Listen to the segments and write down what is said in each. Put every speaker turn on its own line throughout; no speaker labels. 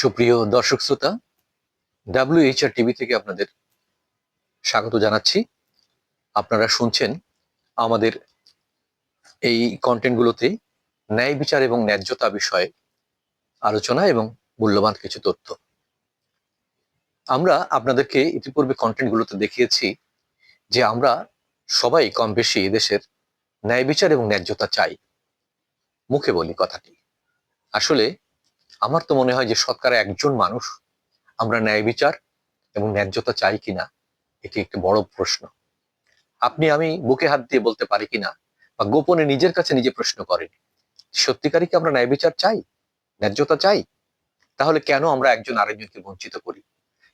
সুপ্রিয় দর্শক শ্রোতা ডাব্লিউএইচআর টিভি থেকে আপনাদের স্বাগত জানাচ্ছি। আপনারা শুনছেন আমাদের এই কন্টেন্টগুলোতে ন্যায় বিচার এবং ন্যায্যতা বিষয়ে আলোচনা এবং মূল্যবান কিছু তথ্য। আমরা আপনাদেরকে ইতিপূর্বে কন্টেন্টগুলোতে দেখিয়েছি যে আমরা সবাই কম বেশি এদেশের ন্যায় বিচার এবং ন্যায্যতা চাই। মুখে বলি কথাটি। আসলে আমার তো মনে হয় যে শতকরা একজন মানুষ, আমরা ন্যায় বিচার এবং ন্যায্যতা চাই কিনা, এটি একটি বড় প্রশ্ন। আপনি, আমি বুকে হাত দিয়ে বলতে পারি কিনা বা গোপনে নিজের কাছে নিজে প্রশ্ন করেন, সত্যিকারই কি আমরা ন্যায় বিচার চাই? ন্যায্যতা চাই? তাহলে কেন আমরা একজন আরেকজনকে বঞ্চিত করি?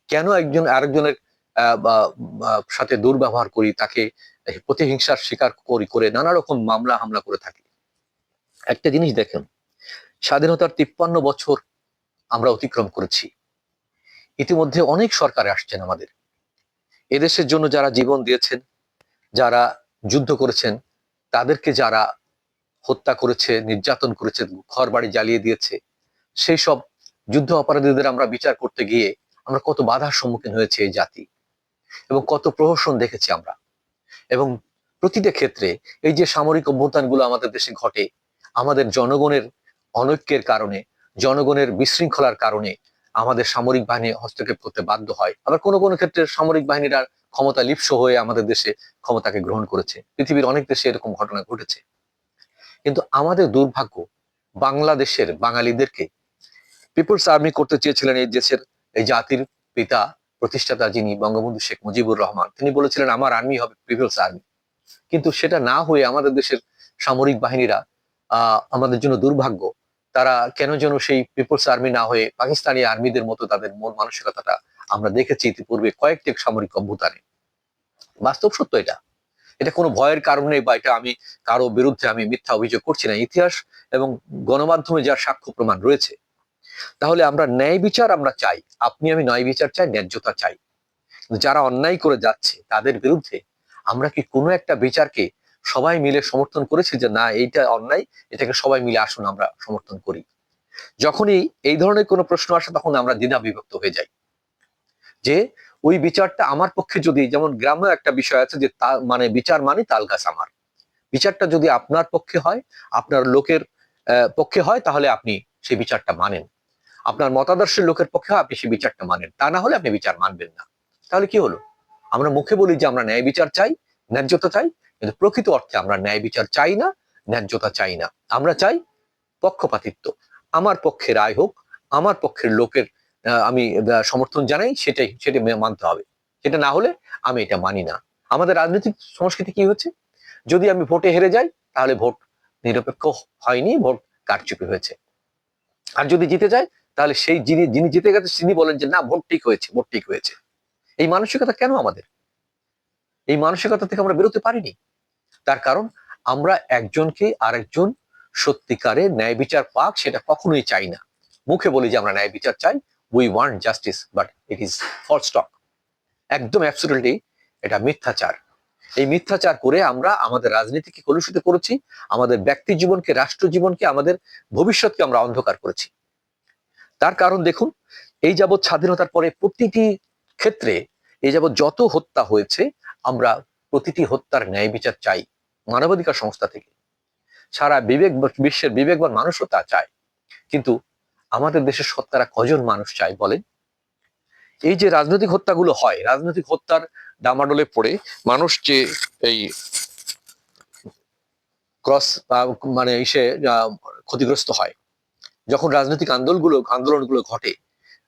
কেন একজন আরেকজনের সাথে দুর্ব্যবহার করি, তাকে প্রতিহিংসার শিকার করি, করে নানা রকম মামলা হামলা করে থাকি? একটা জিনিস দেখেন স্বাধীনতার তিপ্পান্ন বছর আমরা অতিক্রম করেছি। ইতিমধ্যে অনেক সরকারে আসছেন আমাদের। এদেশের জন্য যারা জীবন দিয়েছেন, যারা যুদ্ধ করেছেন, তাদেরকে যারা হত্যা করেছে, নির্যাতন করেছে ঘর বাড়ি জ্বালিয়ে দিয়েছে, সেই সব যুদ্ধ অপরাধীদের আমরা বিচার করতে গিয়ে আমরা কত বাধার সম্মুখীন হয়েছে এই জাতি এবং কত প্রহসন দেখেছি আমরা। এবং প্রতিটা ক্ষেত্রে এই যে সামরিক অভ্যুত্থানগুলো আমাদের দেশে ঘটে, আমাদের জনগণের অনৈক্যের কারণে, জনগণের বিশৃঙ্খলার কারণে আমাদের সামরিক বাহিনী হস্তক্ষেপ করতে বাধ্য হয়। আবার কোনো কোনো ক্ষেত্রে সামরিক বাহিনীরা ক্ষমতা লিপ্স হয়ে আমাদের দেশে ক্ষমতাকে গ্রহণ করেছে। পৃথিবীর অনেক দেশে এরকম ঘটনা ঘটেছে। কিন্তু আমাদের দুর্ভাগ্য, বাংলাদেশের বাঙালিদেরকে পিপলস আর্মি করতে চেয়েছিলেন এই দেশের এই জাতির পিতা, প্রতিষ্ঠাতা যিনি বঙ্গবন্ধু শেখ মুজিবুর রহমান, তিনি বলেছিলেন, আমার আর্মি হবে পিপলস আর্মি। কিন্তু সেটা না হয়ে আমাদের দেশের সামরিক বাহিনীরা আমাদের জন্য দুর্ভাগ্য। তারা কেন যেন সেই পিপলস আর্মি না হয়ে পাকিস্তানি আর্মিদের মতো তাদের মন মানসিকতাটা আমরা দেখেছি ইতিপূর্বে কয়েকটি সামরিক অভ্যুত্থানে। বাস্তব সত্য এটা। এটা কোনো ভয়ের কারণে বা এটা আমি কারও বিরুদ্ধে আমি মিথ্যা অভিযোগ করছি না। ইতিহাস এবং গণমাধ্যমে যার সাক্ষ্য প্রমাণ রয়েছে। তাহলে আমরা ন্যায় বিচার আমরা চাই। আপনি আমি ন্যায় বিচার চাই, ন্যায্যতা চাই। যারা অন্যায় করে যাচ্ছে তাদের বিরুদ্ধে আমরা কি কোনো একটা বিচারকে সবাই মিলে সমর্থন করেছি যে না, এইটা অন্যায়, এটাকে সবাই মিলে আসুন, আমরা সমর্থন করি। যখনই এই ধরনের কোনো প্রশ্ন আসে, তখন আমরা দ্বিধা বিভক্ত হয়ে যাই। যে ওই বিচারটা আমার পক্ষে যদি, যেমন গ্রামে একটা বিষয় আছে যে তা মানে বিচার মানে তাল গাছ আমার। বিচারটা যদি আপনার পক্ষে হয়, আপনার লোকের পক্ষে হয়, তাহলে আপনি সেই বিচারটা মানেন। আপনার মতাদর্শের লোকের পক্ষে হয়, আপনি সেই বিচারটা মানেন। তা না হলে আপনি বিচার মানবেন না। তাহলে কি হলো? আমরা মুখে বলি যে আমরা ন্যায় বিচার চাই, ন্যায্যতা চাই কিন্তু প্রকৃত অর্থে আমরা ন্যায় বিচার চাই না, ন্যায্যতা চাই না। আমরা চাই পক্ষপাতিত্ব। আমার পক্ষে রায় হোক, আমার পক্ষের লোকের আমি সমর্থন জানাই, সেটাই সেটা মানতে হবে। সেটা না হলে আমি এটা মানি না। আমাদের রাজনৈতিক সংস্কৃতি কি হচ্ছে? যদি আমি ভোটে হেরে যাই, তাহলে ভোট নিরপেক্ষ হয়নি, ভোট কারচুপি হয়েছে। আর যদি জিতে যায়, তাহলে সেই যিনি যিনি জিতে গেছে, তিনি বলেন যে, না, ভোট ঠিক হয়েছে, ভোট ঠিক হয়েছে। এই মানসিকতা কেন আমাদের? এই মানসিকতা থেকে আমরা বেরোতে পারিনি। তার কারণ আমরা একজনকে আরেকজন সত্যিকারে ন্যায় বিচার পাক সেটা কখনোই চাই না। মুখে বলি যে আমরা ন্যায় বিচার চাই we want justice but it is false talk একদম অ্যাবসুলুটলি এটা মিথ্যাচার। এই মিথ্যাচার করে আমরা আমাদের রাজনীতিকে কলুষিত করেছি, আমাদের ব্যক্তি জীবনকে, রাষ্ট্র জীবনকে, আমাদের ভবিষ্যৎকে আমরা অন্ধকার করেছি। তার কারণ দেখুন, এই যাবৎ স্বাধীনতার পরে প্রতিটি ক্ষেত্রে, এই যাবৎ যত হত্যা হয়েছে প্রতিটি হত্যার ন্যায় বিচার চাই মানবাধিকার সংস্থা থেকে। সারা বিবেক বিশ্বের বিবেকবান মানুষও তা চায়। কিন্তু আমাদের দেশের সত্তারা কজন মানুষ চায় বলেন? এই যে রাজনৈতিক হত্যাগুলো হয় রাজনৈতিক হত্যার ডামাডোলে পড়ে মানুষ যে এই ক্রস মানে আহ, ক্ষতিগ্রস্ত হয় যখন রাজনৈতিক আন্দোলনগুলো আন্দোলনগুলো ঘটে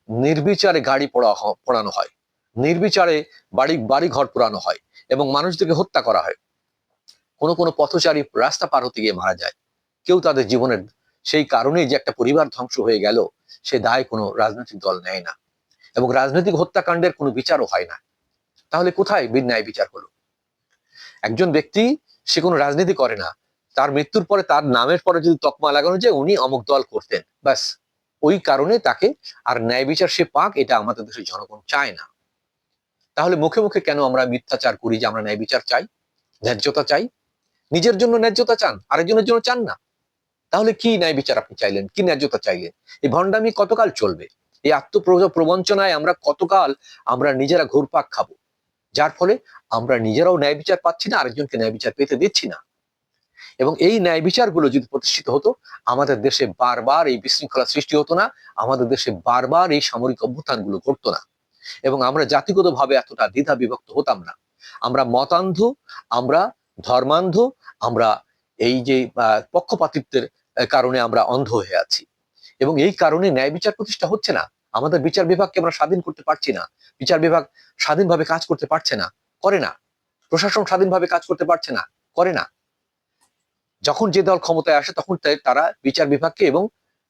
নির্বিচারে গাড়ি পড়া পোড়ানো হয়। নির্বিচারে বাড়ি বাড়ি ঘর পোড়ানো হয় এবং মানুষদেরকে হত্যা করা হয়। কোনো কোনো পথচারী রাস্তা পার হতে গিয়ে মারা যায়। কেউ তাদের জীবনের সেই কারণেই যে একটা পরিবার ধ্বংস হয়ে গেল, সে দায় কোনো রাজনৈতিক দল নেয় না এবং রাজনৈতিক হত্যাকাণ্ডের কোনো বিচারও হয় না। তাহলে কোথায় বি- ন্যায় বিচার হলো? একজন ব্যক্তি সে কোনো রাজনীতি করে না। তার মৃত্যুর পরে তার নামের পরে যদি তকমা লাগানো যায়, উনি অমুক দল করতেন। ব্যাস, ওই কারণে তাকে আর ন্যায় বিচার সে পাক, এটা আমাদের দেশের জনগণ চায় না। তাহলে মুখে মুখে কেন আমরা মিথ্যাচার করি যে আমরা ন্যায় বিচার চাই? ন্যায্যতা চাই? নিজের জন্য ন্যায্যতা চান, আরেকজনের জন্য চান না। তাহলে কি ন্যায় বিচার আপনি চাইলেন? কি ন্যায্যতা চাইলেন? এই ভণ্ডামি কতকাল চলবে? এই আত্মপ্রবঞ্চনায় আমরা কতকাল আমরা নিজেরা ঘুরপাক খাব? যার ফলে আমরা নিজেরাও ন্যায় বিচার পাচ্ছি না, আরেকজনকে ন্যায় বিচার পেতে দিচ্ছি না। এবং এই ন্যায় বিচারগুলো যদি প্রতিষ্ঠিত হতো, আমাদের দেশে বারবার এই বিশৃঙ্খলা সৃষ্টি হতো না, আমাদের দেশে বারবার এই সামরিক অভ্যুত্থানগুলো ঘটতো না। এবং আমরা জাতিগতভাবে এতটা দ্বিধা বিভক্ত হতাম না। আমরা মতান্ধ, আমরা ধর্মান্ধ, আমরা এই যে পক্ষপাতিত্বের কারণে আমরা অন্ধ হয়ে আছি। এবং এই কারণে ন্যায় বিচার প্রতিষ্ঠা হচ্ছে না। আমাদের বিচার বিভাগকে আমরা স্বাধীন করতে পারছি না। বিচার বিভাগ স্বাধীনভাবে কাজ করতে পারছে না। করে না। প্রশাসন স্বাধীনভাবে কাজ করতে পারছে না। করে না। যখন যে দল ক্ষমতায় আসে, তখন তারা বিচার বিভাগকে এবং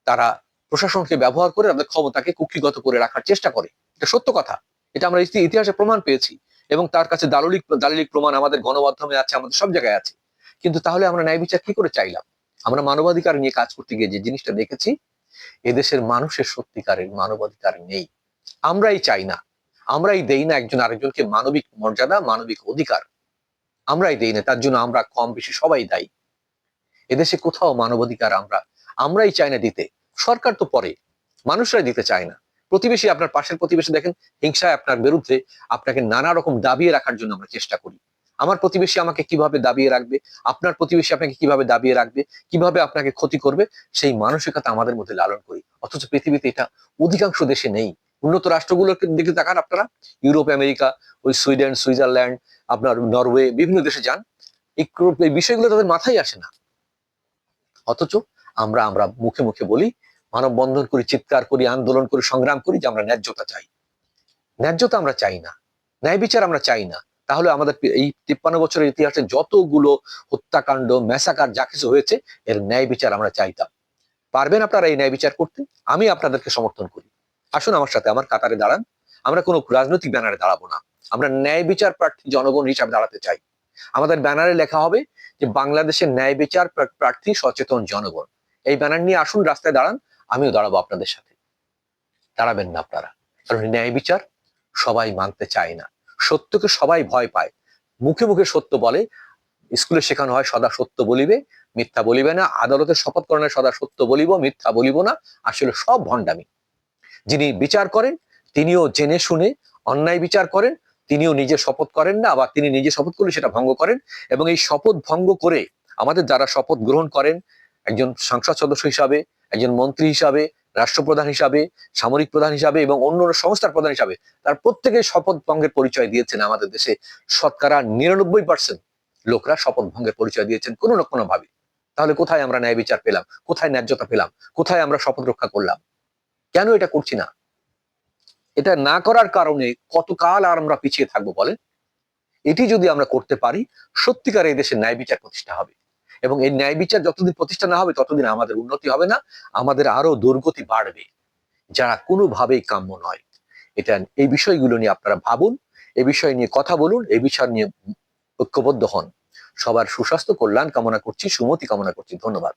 তারা প্রশাসনকে ব্যবহার করে তাদের ক্ষমতাকে কুক্ষিগত করে রাখার চেষ্টা করে। এটা সত্য কথা। এটা আমরা ইতিহাসে প্রমাণ পেয়েছি এবং তার কাছে দালিলিক দালিলিক প্রমাণ আমাদের গণমাধ্যমে আছে, আমাদের সব জায়গায় আছে। কিন্তু তাহলে আমরা ন্যায় বিচার কি করে চাইলাম? আমরা মানবাধিকার নিয়ে কাজ করতে গিয়ে যে জিনিসটা দেখেছি, এদেশের মানুষের সত্যিকারের মানবাধিকার নেই। আমরাই চাই না। আমরাই দেই না একজন আরেকজনকে মানবিক মর্যাদা, মানবিক অধিকার। আমরাই দেই না, তার জন্য আমরা কম বেশি সবাই দায়ী। এদেশে কোথাও মানবাধিকার আমরা আমরাই চাই না দিতে। সরকার তো পরে, মানুষরাই দিতে চায় না। প্রতিবেশী আপনার পাশের প্রতিবেশী দেখেন, হিংসায় আপনার বিরুদ্ধে আপনাকে নানা রকম দাবিয়ে রাখার জন্য আমরা চেষ্টা করি। আমার প্রতিবেশী আমাকে কীভাবে দাবিয়ে রাখবে? আপনার প্রতিবেশী আপনাকে কীভাবে দাবিয়ে রাখবে? কীভাবে আপনাকে ক্ষতি করবে? সেই মানসিকতা আমাদের মধ্যে লালন করি। অথচ পৃথিবীতে এটা অধিকাংশ দেশে নেই। উন্নত রাষ্ট্রগুলোর দিকে তাকান আপনারা। ইউরোপ, আমেরিকা, ওই সুইডেন, সুইজারল্যান্ড, আপনার নরওয়ে, বিভিন্ন দেশে যান। এই বিষয়গুলো তাদের মাথায় আসে না। অথচ আমরা আমরা মুখে মুখে বলি মানববন্ধন করি, চিৎকার করি, আন্দোলন করি, সংগ্রাম করি যে আমরা ন্যায্যতা চাই। ন্যায্যতা আমরা চাই না। ন্যায় বিচার আমরা চাই না। তাহলে আমাদের এই তিপ্পান্ন বছরের ইতিহাসে যতগুলো হত্যাকাণ্ড ম্যাসাকার যা কিছু হয়েছে, এর ন্যায় বিচার আমরা চাইতাম। পারবেন আপনারা এই ন্যায় বিচার করতে? আমি আপনাদেরকে সমর্থন করি। আসুন আমার সাথে আমার কাতারে দাঁড়ান। আমরা কোনো রাজনৈতিক ব্যানারে দাঁড়াবো না। আমরা ন্যায় বিচার প্রার্থী জনগণ হিসাবে দাঁড়াতে চাই। আমাদের ব্যানারে লেখা হবে যে, বাংলাদেশের ন্যায় বিচার প্রার্থী সচেতন জনগণ। এই ব্যানার নিয়ে আসুন, রাস্তায় দাঁড়ান। আমিও দাঁড়াবো আপনাদের সাথে। দাঁড়াবেন না আপনারা। কারণ ন্যায় বিচার সবাই মানতে চায় না। সত্যকে সবাই ভয় পায়। মুখে মুখে সত্য বলে, স্কুলে শেখানো হয়, সদা সত্য বলিবে, মিথ্যা বলিবে না। আদালতের শপথ করেন, সদা সত্য বলিব, মিথ্যা বলিব না। আসলে সব ভণ্ডামি। যিনি বিচার করেন, তিনিও জেনে শুনে অন্যায় বিচার করেন, তিনিও নিজে শপথ করেন না, আবার তিনি নিজে শপথ করলে সেটা ভঙ্গ করেন। এবং এই শপথ ভঙ্গ করে আমাদের যারা শপথ গ্রহণ করেন, একজন সংসদ সদস্য হিসাবে একজন মন্ত্রী হিসাবে, রাষ্ট্রপ্রধান হিসাবে, সামরিক প্রধান হিসাবে এবং অন্য সংস্থার প্রধান হিসাবে তার প্রত্যেকে শপথ ভঙ্গের পরিচয় দিয়েছেন আমাদের দেশে। শতকরা নিরানব্বই পার্সেন্ট লোকরা শপথ ভঙ্গের পরিচয় দিয়েছেন কোনো না কোনো ভাবে তাহলে কোথায় আমরা ন্যায় বিচার পেলাম? কোথায় ন্যায্যতা পেলাম? কোথায় আমরা শপথ রক্ষা করলাম? কেন এটা করছি না? এটা না করার কারণে কতকাল আর আমরা পিছিয়ে থাকব বলেন? এটি যদি আমরা করতে পারি সত্যিকার এই দেশে ন্যায় বিচার প্রতিষ্ঠা হবে। এবং এই ন্যায় বিচার যতদিন প্রতিষ্ঠা না হবে, ততদিন আমাদের উন্নতি হবে না, আমাদের আরও দুর্গতি বাড়বে, যারা কোনোভাবেই কাম্য নয়। এটা এই বিষয়গুলো নিয়ে আপনারা ভাবুন এই বিষয় নিয়ে কথা বলুন এই বিষয় নিয়ে ঐক্যবদ্ধ হন। সবার সুস্বাস্থ্য, কল্যাণ কামনা করছি, সুমতি কামনা করছি, ধন্যবাদ।